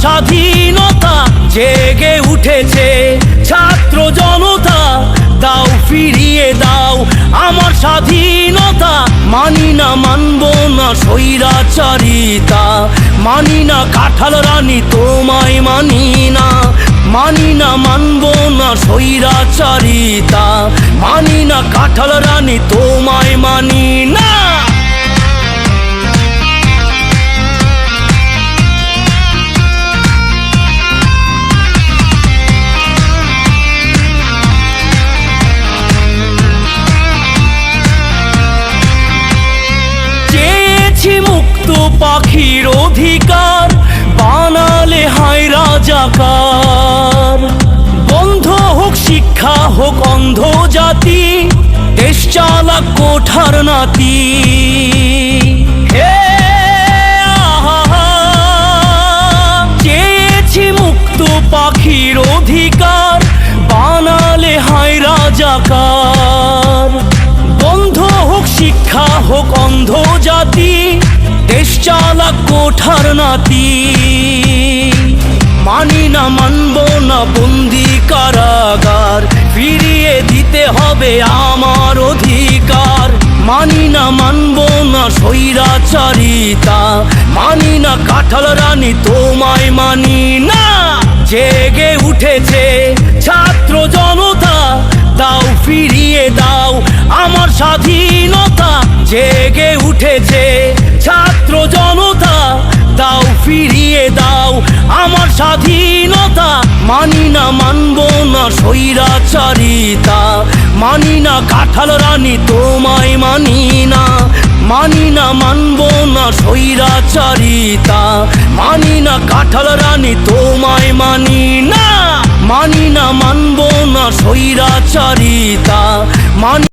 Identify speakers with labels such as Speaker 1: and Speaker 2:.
Speaker 1: স্বাধীনতা জেগে উঠেছে। ছাত্র জনতা, দাও ফিরিয়ে দাও। আমার স্বাধীনতা মানি না, মানব না স্বৈরাচারিতা। মানি না, কাঁঠাল রানী তোমায় মানি না। মানি না, মানব না স্বৈরাচারিতা। মানি না, কাঁঠাল রানী তোমায় মানি না। পাখির অধিকার, বানালে হায় রাজাকার। বন্ধ হোক শিক্ষা, হোক অন্ধ জাতি, দেশ চালাক কোঠার নাতি। চেয়েছি মুক্ত পাখির অধিকার, বানালে হায় রাজাকার। বন্ধ হোক শিক্ষা, হোক অন্ধ জাতি দেশ চালাক কোঠার নাতি। মানি না মানব না বন্দি কারাগার, ফিরিয়ে দিতে হবে আমার অধিকার। মানি না মানব না স্বৈরাচারিতা, মানি না কাঁঠাল রানী তোমায় মানি না। জেগে উঠেছে ছাত্র জনতা, দাও ফিরিয়ে দাও আমার স্বাধীনতা। জেগে উঠেছে ফিরিয়ে দাও আমার স্বাধীনতা। মানি না মানব না স্বৈরাচারিতা। মানি না কাঁঠাল রানী তোমায় মানি না। মানি না মানব না স্বৈরাচারিতা। মানি না কাঁঠাল রানী তোমায় মানি না। মানি না মানব না স্বৈরাচারিতা। মানি